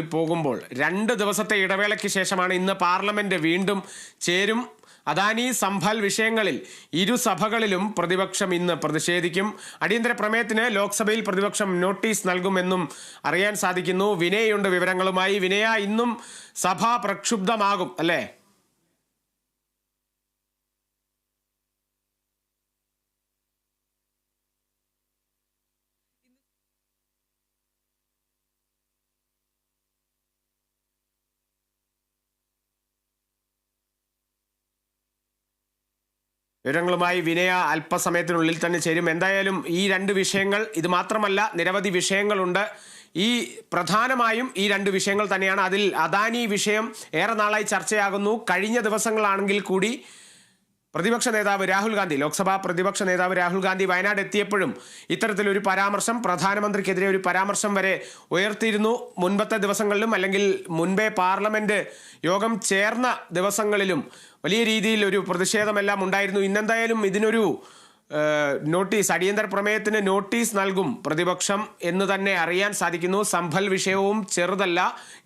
പോകുമ്പോൾ രണ്ട് ദിവസത്തെ ഇടവേളയ്ക്ക് ശേഷമാണ് ഇന്ന് പാർലമെന്റ് വീണ്ടും ചേരും. അദാനി സംഭൽ വിഷയങ്ങളിൽ ഇരു സഭകളിലും പ്രതിപക്ഷം ഇന്ന് പ്രതിഷേധിക്കും. അടിയന്തര പ്രമേയത്തിന് ലോക്സഭയിൽ പ്രതിപക്ഷം നോട്ടീസ് നൽകുമെന്നും അറിയാൻ സാധിക്കുന്നു. വിനയുണ്ട് വിവരങ്ങളുമായി. വിനയ ഇന്നും സഭ പ്രക്ഷുബ്ധമാകും അല്ലേ? വിവരങ്ങളുമായി വിനയ അല്പസമയത്തിനുള്ളിൽ തന്നെ ചേരും. എന്തായാലും ഈ രണ്ട് വിഷയങ്ങൾ ഇത് മാത്രമല്ല നിരവധി വിഷയങ്ങളുണ്ട്. ഈ പ്രധാനമായും ഈ രണ്ട് വിഷയങ്ങൾ തന്നെയാണ്. അതിൽ അദാനി വിഷയം ഏറെ നാളായി ചർച്ചയാകുന്നു. കഴിഞ്ഞ ദിവസങ്ങളാണെങ്കിൽ കൂടി പ്രതിപക്ഷ നേതാവ് രാഹുൽ ഗാന്ധി ലോക്സഭാ പ്രതിപക്ഷ നേതാവ് രാഹുൽ ഗാന്ധി വയനാട് എത്തിയപ്പോഴും ഇത്തരത്തിലൊരു പരാമർശം പ്രധാനമന്ത്രിക്കെതിരെ ഒരു പരാമർശം വരെ ഉയർത്തിയിരുന്നു. മുൻപത്തെ ദിവസങ്ങളിലും അല്ലെങ്കിൽ മുൻപേ പാർലമെന്റ് യോഗം ചേർന്ന ദിവസങ്ങളിലും വലിയ രീതിയിൽ ഒരു പ്രതിഷേധമെല്ലാം ഉണ്ടായിരുന്നു. ഇന്നെന്തായാലും ഇതിനൊരു നോട്ടീസ് അടിയന്തര പ്രമേയത്തിന് നോട്ടീസ് നൽകും പ്രതിപക്ഷം എന്ന് തന്നെ അറിയാൻ സാധിക്കുന്നു. സംഭൽ വിഷയവും ചെറുതല്ല.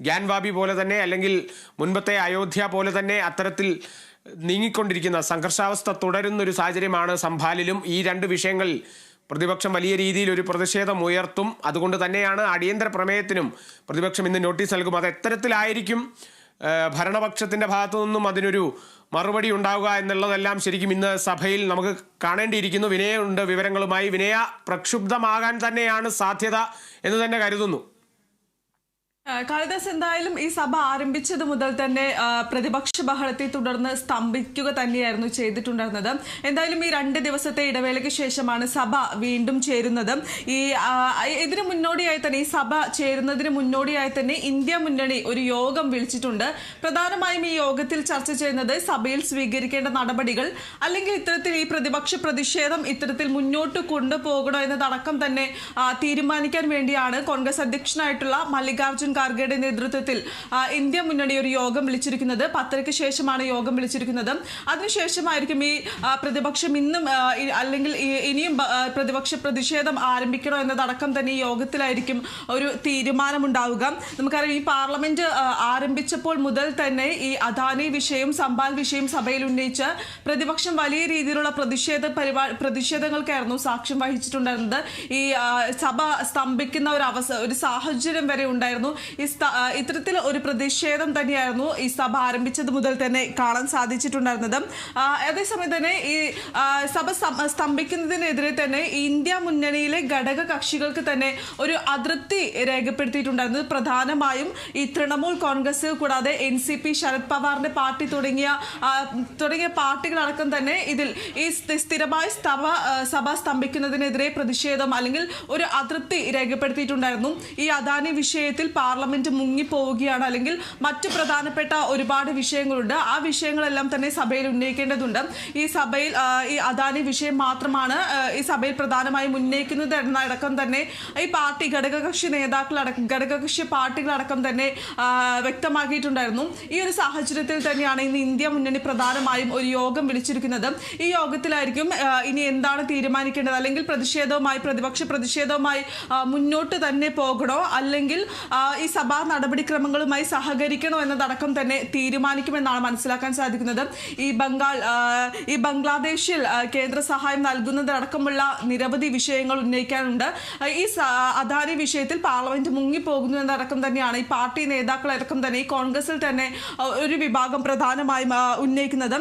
ഗ്യാൻവാബി പോലെ തന്നെ അല്ലെങ്കിൽ മുൻപത്തെ അയോധ്യ പോലെ തന്നെ അത്തരത്തിൽ നീങ്ങിക്കൊണ്ടിരിക്കുന്ന സംഘർഷാവസ്ഥ തുടരുന്ന ഒരു സാഹചര്യമാണ് സംഭാലിലും. ഈ രണ്ട് വിഷയങ്ങളിൽ പ്രതിപക്ഷം വലിയ രീതിയിൽ ഒരു പ്രതിഷേധം ഉയർത്തും. അതുകൊണ്ട് തന്നെയാണ് അടിയന്തര പ്രമേയത്തിനും പ്രതിപക്ഷം ഇന്ന് നോട്ടീസ് നൽകും. അത് എത്തരത്തിലായിരിക്കും. ഭരണപക്ഷത്തിന്റെ ഭാഗത്തു നിന്നും അതിനൊരു മറുപടി ഉണ്ടാവുക എന്നുള്ളതെല്ലാം ശരിക്കും ഇന്ന് സഭയിൽ നമുക്ക് കാണേണ്ടിയിരിക്കുന്നു. വിനയുണ്ട് വിവരങ്ങളുമായി. വിനയ പ്രക്ഷുബ്ധമാകാൻ തന്നെയാണ് സാധ്യത എന്ന് തന്നെ കരുതുന്നു. കാളിദാസ് എന്തായാലും ഈ സഭ ആരംഭിച്ചത് മുതൽ തന്നെ പ്രതിപക്ഷ ബഹളത്തെ തുടർന്ന് സ്തംഭിക്കുക തന്നെയായിരുന്നു ചെയ്തിട്ടുണ്ടായിരുന്നത്. എന്തായാലും ഈ രണ്ട് ദിവസത്തെ ഇടവേളയ്ക്ക് ശേഷമാണ് സഭ വീണ്ടും ചേരുന്നത്. ഈ ഇതിന് മുന്നോടിയായി തന്നെ ഈ സഭ ചേരുന്നതിന് മുന്നോടിയായി തന്നെ ഇന്ത്യ മുന്നണി ഒരു യോഗം വിളിച്ചിട്ടുണ്ട്. പ്രധാനമായും ഈ യോഗത്തിൽ ചർച്ച ചെയ്യുന്നത് സഭയിൽ സ്വീകരിക്കേണ്ട നടപടികൾ അല്ലെങ്കിൽ ഇത്തരത്തിൽ ഈ പ്രതിപക്ഷ പ്രതിഷേധം ഇത്തരത്തിൽ മുന്നോട്ട് കൊണ്ടുപോകണോ എന്നതടക്കം തന്നെ തീരുമാനിക്കാൻ വേണ്ടിയാണ് കോൺഗ്രസ് അധ്യക്ഷനായിട്ടുള്ള മല്ലികാർജുൻ ഖാർഗെയുടെ നേതൃത്വത്തിൽ ഇന്ത്യ മുന്നണി ഒരു യോഗം വിളിച്ചിരിക്കുന്നത് പത്തരയ്ക്ക് ശേഷമാണ് യോഗം വിളിച്ചിരിക്കുന്നത്. അതിനുശേഷമായിരിക്കും ഈ പ്രതിപക്ഷം ഇന്നും അല്ലെങ്കിൽ ഇനിയും പ്രതിപക്ഷ പ്രതിഷേധം ആരംഭിക്കണോ എന്നതടക്കം തന്നെ ഈ യോഗത്തിലായിരിക്കും ഒരു തീരുമാനമുണ്ടാവുക. നമുക്കറിയാം ഈ പാർലമെന്റ് ആരംഭിച്ചപ്പോൾ മുതൽ തന്നെ ഈ അദാനി വിഷയം സമ്പാൽ വിഷയം സഭയിൽ ഉന്നയിച്ച് പ്രതിപക്ഷം വലിയ രീതിയിലുള്ള പ്രതിഷേധ പരിപാടി പ്രതിഷേധങ്ങൾക്കായിരുന്നു സാക്ഷ്യം വഹിച്ചിട്ടുണ്ടായിരുന്നത്. ഈ സഭ സ്തംഭിക്കുന്ന ഒരു അവസ ഒരു സാഹചര്യം വരെ ഉണ്ടായിരുന്നു. ഇത്തരത്തിൽ ഒരു പ്രതിഷേധം തന്നെയായിരുന്നു ഈ സഭ ആരംഭിച്ചത് മുതൽ തന്നെ കാണാൻ സാധിച്ചിട്ടുണ്ടായിരുന്നത്. അതേസമയം തന്നെ ഈ സഭ സ്തം- സ്തംഭിക്കുന്നതിനെതിരെ തന്നെ ഇന്ത്യ മുന്നണിയിലെ ഘടക കക്ഷികൾക്ക് തന്നെ ഒരു അതൃപ്തി രേഖപ്പെടുത്തിയിട്ടുണ്ടായിരുന്നത് പ്രധാനമായും ഈ തൃണമൂൽ കോൺഗ്രസ് കൂടാതെ എൻ സി പി ശരത് പവാറിന്റെ പാർട്ടി തുടങ്ങിയ തുടങ്ങിയ പാർട്ടികളടക്കം തന്നെ ഇതിൽ ഈ സ്ഥിരമായി സ്ഥിരമായ സഭ സ്തംഭിക്കുന്നതിനെതിരെ പ്രതിഷേധം അല്ലെങ്കിൽ ഒരു അതൃപ്തി രേഖപ്പെടുത്തിയിട്ടുണ്ടായിരുന്നു. ഈ അദാനി വിഷയത്തിൽ പാർലമെന്റ് മുങ്ങിപ്പോവുകയാണ്. അല്ലെങ്കിൽ മറ്റു പ്രധാനപ്പെട്ട ഒരുപാട് വിഷയങ്ങളുണ്ട്. ആ വിഷയങ്ങളെല്ലാം തന്നെ സഭയിൽ ഉന്നയിക്കേണ്ടതുണ്ട്. ഈ സഭയിൽ ഈ അദാനി വിഷയം മാത്രമാണ് ഈ സഭയിൽ പ്രധാനമായും ഉന്നയിക്കുന്നത് എന്നടക്കം തന്നെ ഈ പാർട്ടി ഘടകകക്ഷി നേതാക്കളടക്കം ഘടകകക്ഷി പാർട്ടികളടക്കം തന്നെ വ്യക്തമാക്കിയിട്ടുണ്ടായിരുന്നു. ഈ ഒരു സാഹചര്യത്തിൽ തന്നെയാണ് ഇന്ന് ഇന്ത്യ മുന്നണി പ്രധാനമായും ഒരു യോഗം വിളിച്ചിരിക്കുന്നത്. ഈ യോഗത്തിലായിരിക്കും ഇനി എന്താണ് തീരുമാനിക്കേണ്ടത്? അല്ലെങ്കിൽ പ്രതിഷേധവുമായി പ്രതിപക്ഷ പ്രതിഷേധവുമായി മുന്നോട്ട് തന്നെ പോകണോ? അല്ലെങ്കിൽ ഈ സഭാ നടപടിക്രമങ്ങളുമായി സഹകരിക്കണോ എന്നതടക്കം തന്നെ തീരുമാനിക്കുമെന്നാണ് മനസ്സിലാക്കാൻ സാധിക്കുന്നത്. ഈ ബംഗാൾ ഈ ബംഗ്ലാദേശിൽ കേന്ദ്ര സഹായം നൽകുന്നതടക്കമുള്ള നിരവധി വിഷയങ്ങൾ ഉന്നയിക്കാനുണ്ട്. ഈ അദാനി വിഷയത്തിൽ പാർലമെന്റ് മുങ്ങിപ്പോകുന്നു എന്നടക്കം തന്നെയാണ് ഈ പാർട്ടി നേതാക്കളടക്കം തന്നെ ഈ കോൺഗ്രസിൽ തന്നെ ഒരു വിഭാഗം പ്രധാനമായും ഉന്നയിക്കുന്നത്.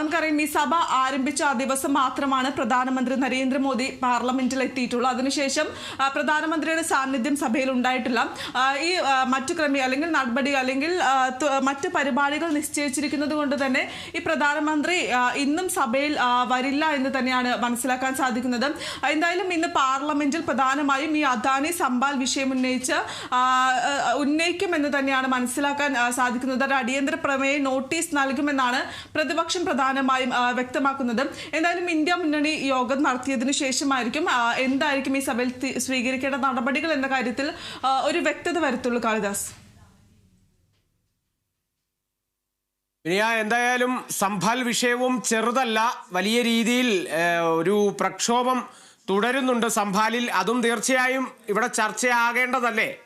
നമുക്കറിയാം ഈ സഭ ആരംഭിച്ച ആ ദിവസം മാത്രമാണ് പ്രധാനമന്ത്രി നരേന്ദ്രമോദി പാർലമെന്റിൽ എത്തിയിട്ടുള്ളത് അതിനുശേഷം പ്രധാനമന്ത്രിയുടെ സാന്നിധ്യം സഭയിൽ ഉണ്ടായിട്ടില്ല ഈ മറ്റു ക്രമീ അല്ലെങ്കിൽ നടപടി അല്ലെങ്കിൽ മറ്റ് പരിപാടികൾ നിശ്ചയിച്ചിരിക്കുന്നത് കൊണ്ട് തന്നെ ഈ പ്രധാനമന്ത്രി ഇന്നും സഭയിൽ വരില്ല എന്ന് തന്നെയാണ് മനസ്സിലാക്കാൻ സാധിക്കുന്നത്. എന്തായാലും ഇന്ന് പാർലമെന്റിൽ പ്രധാനമായും ഈ അദാനി സമ്പാൽ വിഷയം ഉന്നയിച്ച് ഉന്നയിക്കുമെന്ന് തന്നെയാണ് മനസ്സിലാക്കാൻ സാധിക്കുന്നത്. ഒരു അടിയന്തര പ്രമേയ നോട്ടീസ് നൽകുമെന്നാണ് പ്രതിപക്ഷം പ്രധാനമായും വ്യക്തമാക്കുന്നത്. എന്തായാലും ഇന്ത്യ മുന്നണി യോഗം നടത്തിയതിനു ശേഷമായിരിക്കും എന്തായിരിക്കും ഈ സഭയിൽ സ്വീകരിക്കേണ്ട നടപടികൾ എന്ന കാര്യത്തിൽ ഒരു വ്യക്തത വരുത്തുള്ളൂ. കാളിദാസ്. പ്രിയ എന്തായാലും സംഭാൽ വിഷയവും ചെറുതല്ല. വലിയ രീതിയിൽ ഒരു പ്രക്ഷോഭം തുടരുന്നുണ്ട് സംഭാലിൽ. അതും തീർച്ചയായും ഇവിടെ ചർച്ചയാകേണ്ടതല്ലേ?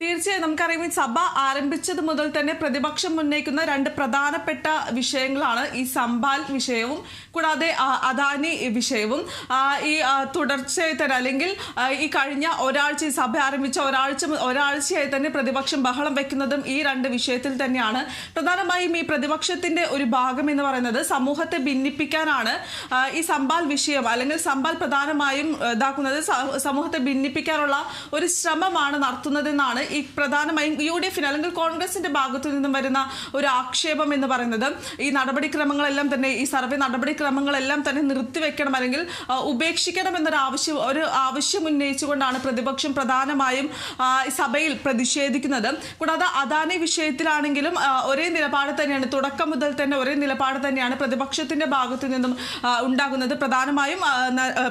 തീർച്ചയായും നമുക്കറിയാം സഭ ആരംഭിച്ചത് മുതൽ തന്നെ പ്രതിപക്ഷം ഉന്നയിക്കുന്ന രണ്ട് പ്രധാനപ്പെട്ട വിഷയങ്ങളാണ് ഈ സംഭാൽ വിഷയവും കൂടാതെ അദാനി വിഷയവും. ഈ തുടർച്ചയായി തന്നെ അല്ലെങ്കിൽ ഈ കഴിഞ്ഞ ഒരാഴ്ച ഈ സഭ ആരംഭിച്ച ഒരാഴ്ച ഒരാഴ്ചയായി തന്നെ പ്രതിപക്ഷം ബഹളം വെക്കുന്നതും ഈ രണ്ട് വിഷയത്തിൽ തന്നെയാണ്. പ്രധാനമായും ഈ പ്രതിപക്ഷത്തിന്റെ ഒരു ഭാഗം എന്ന് പറയുന്നത് സമൂഹത്തെ ഭിന്നിപ്പിക്കാനാണ് ഈ സംഭാൽ വിഷയം അല്ലെങ്കിൽ സംഭാൽ പ്രധാനമായും ഇതാക്കുന്നത് സമൂഹത്തെ ഭിന്നിപ്പിക്കാനുള്ള ഒരു ശ്രമമാണ് നടത്തുന്നതെന്നാണ് ഈ പ്രധാനമായും യു ഡി എഫിന് അല്ലെങ്കിൽ കോൺഗ്രസിന്റെ ഭാഗത്തു നിന്നും വരുന്ന ഒരു ആക്ഷേപം എന്ന് പറയുന്നത് ഈ നടപടിക്രമങ്ങളെല്ലാം തന്നെ ഈ സർവേ നടപടിക്രമങ്ങളെല്ലാം തന്നെ നിർത്തിവെക്കണം അല്ലെങ്കിൽ ഉപേക്ഷിക്കണം എന്നൊരു ആവശ്യം ഒരു ആവശ്യം ഉന്നയിച്ചുകൊണ്ടാണ് പ്രതിപക്ഷം പ്രധാനമായും സഭയിൽ പ്രതിഷേധിക്കുന്നത്. കൂടാതെ അദാനി വിഷയത്തിലാണെങ്കിലും ഒരേ നിലപാട് തന്നെയാണ് തുടക്കം മുതൽ തന്നെ ഒരേ നിലപാട് തന്നെയാണ് പ്രതിപക്ഷത്തിന്റെ ഭാഗത്തു നിന്നും ഉണ്ടാകുന്നത്. പ്രധാനമായും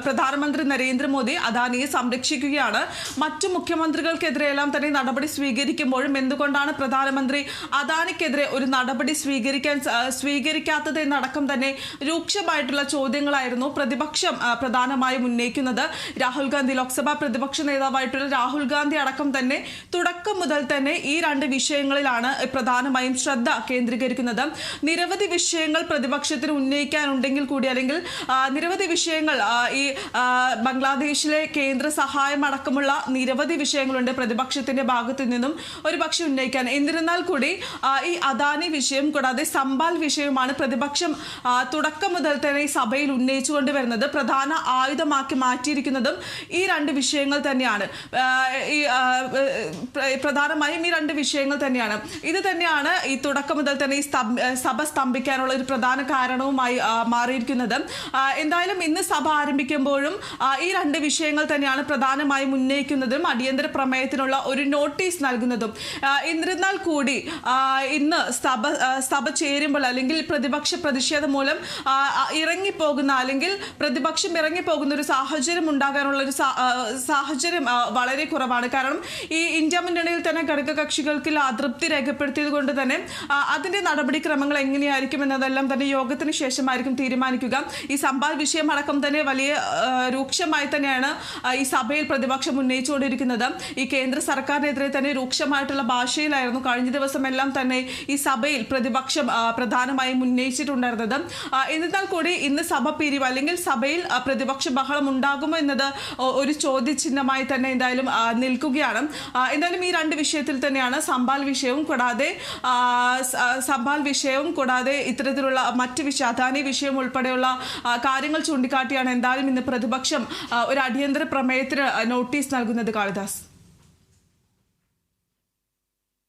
പ്രധാനമന്ത്രി നരേന്ദ്രമോദി അദാനിയെ സംരക്ഷിക്കുകയാണ്. മറ്റു മുഖ്യമന്ത്രികൾക്കെതിരെയെല്ലാം തന്നെ നടപടി സ്വീകരിക്കുമ്പോഴും എന്തുകൊണ്ടാണ് പ്രധാനമന്ത്രി അദാനിക്കെതിരെ ഒരു നടപടി സ്വീകരിക്കാൻ സ്വീകരിക്കാത്തത് എന്നടക്കം തന്നെ രൂക്ഷമായിട്ടുള്ള ചോദ്യങ്ങളായിരുന്നു പ്രതിപക്ഷം പ്രധാനമായും ഉന്നയിക്കുന്നത്. രാഹുൽ ഗാന്ധി ലോക്സഭാ പ്രതിപക്ഷ നേതാവായിട്ടുള്ള രാഹുൽ ഗാന്ധി അടക്കം തന്നെ തുടക്കം മുതൽ തന്നെ ഈ രണ്ട് വിഷയങ്ങളിലാണ് പ്രധാനമായും ശ്രദ്ധ കേന്ദ്രീകരിക്കുന്നത്. നിരവധി വിഷയങ്ങൾ പ്രതിപക്ഷത്തിന് ഉന്നയിക്കാനുണ്ടെങ്കിൽ കൂടി അല്ലെങ്കിൽ നിരവധി വിഷയങ്ങൾ ഈ ബംഗ്ലാദേശിലെ കേന്ദ്ര സഹായം അടക്കമുള്ള നിരവധി വിഷയങ്ങളുണ്ട് പ്രതിപക്ഷത്തിന്റെ ഭാഗത്തു നിന്നും ഒരു പക്ഷെ ഉന്നയിക്കാൻ. എന്നിരുന്നാൽ കൂടി ഈ അദാനി വിഷയം കൂടാതെ സമ്പാൽ വിഷയവുമാണ് പ്രതിപക്ഷം തുടക്കം മുതൽ തന്നെ ഈ സഭയിൽ ഉന്നയിച്ചുകൊണ്ട് വരുന്നത് പ്രധാന ആയുധമാക്കി മാറ്റിയിരിക്കുന്നതും ഈ രണ്ട് വിഷയങ്ങൾ തന്നെയാണ്. ഈ പ്രധാനമായും ഈ രണ്ട് വിഷയങ്ങൾ തന്നെയാണ്. ഇത് തന്നെയാണ് ഈ തുടക്കം മുതൽ തന്നെ ഈ സഭ സ്തംഭിക്കാനുള്ള ഒരു പ്രധാന കാരണവുമായി മാറിയിരിക്കുന്നത്. എന്തായാലും ഇന്ന് സഭ ആരംഭിക്കുമ്പോഴും ഈ രണ്ട് വിഷയങ്ങൾ തന്നെയാണ് പ്രധാനമായും ഉന്നയിക്കുന്നതും അടിയന്തര പ്രമേയത്തിനുള്ള ഒരു നോട്ടീസ് നൽകുന്നതും. എന്നിരുന്നാൽ കൂടി ഇന്ന് സഭ സഭ ചേരുമ്പോൾ അല്ലെങ്കിൽ പ്രതിപക്ഷ പ്രതിഷേധം മൂലം ഇറങ്ങിപ്പോകുന്ന അല്ലെങ്കിൽ പ്രതിപക്ഷം ഇറങ്ങിപ്പോകുന്ന ഒരു സാഹചര്യം ഉണ്ടാകാനുള്ള ഒരു സാഹചര്യം വളരെ കുറവാണ്. കാരണം ഈ ഇന്ത്യ മുന്നണിയിൽ തന്നെ ഘടകകക്ഷികൾക്ക് അതൃപ്തി രേഖപ്പെടുത്തിയത് കൊണ്ട് തന്നെ അതിന്റെ നടപടിക്രമങ്ങൾ എങ്ങനെയായിരിക്കും എന്നതെല്ലാം തന്നെ യോഗത്തിന് ശേഷമായിരിക്കും തീരുമാനിക്കുക. ഈ സംഭാൽ വിഷയമടക്കം തന്നെ വലിയ രൂക്ഷമായി തന്നെയാണ് ഈ സഭയിൽ പ്രതിപക്ഷം ഉന്നയിച്ചുകൊണ്ടിരിക്കുന്നത്. ഈ കേന്ദ്ര സർക്കാരിനെതിരെ തന്നെ രൂക്ഷമായിട്ടുള്ള ഭാഷയിലായിരുന്നു കഴിഞ്ഞ ദിവസം എല്ലാം തന്നെ ഈ സഭയിൽ പ്രതിപക്ഷം പ്രധാനമായും ഉന്നയിച്ചിട്ടുണ്ടായിരുന്നത്. എന്നിരുന്നാൽ കൂടി ഇന്ന് സഭ പിരിവ് അല്ലെങ്കിൽ സഭയിൽ പ്രതിപക്ഷ ബഹളം ഉണ്ടാകുമോ എന്നത് ഒരു ചോദ്യചിഹ്നമായി തന്നെ എന്തായാലും നിൽക്കുകയാണ്. എന്തായാലും ഈ രണ്ട് വിഷയത്തിൽ തന്നെയാണ് സമ്പാൽ വിഷയവും കൂടാതെ ആ, സ- ആ, സംഭാൽ വിഷയവും കൂടാതെ ഇത്തരത്തിലുള്ള മറ്റ് വിഷയ അദാനി വിഷയം ഉൾപ്പെടെയുള്ള കാര്യങ്ങൾ ചൂണ്ടിക്കാട്ടിയാണ് എന്തായാലും ഇന്ന് പ്രതിപക്ഷം ഒരു അടിയന്തര പ്രമേയത്തിന് നോട്ടീസ് നൽകുന്നത് കാളിദാസ്.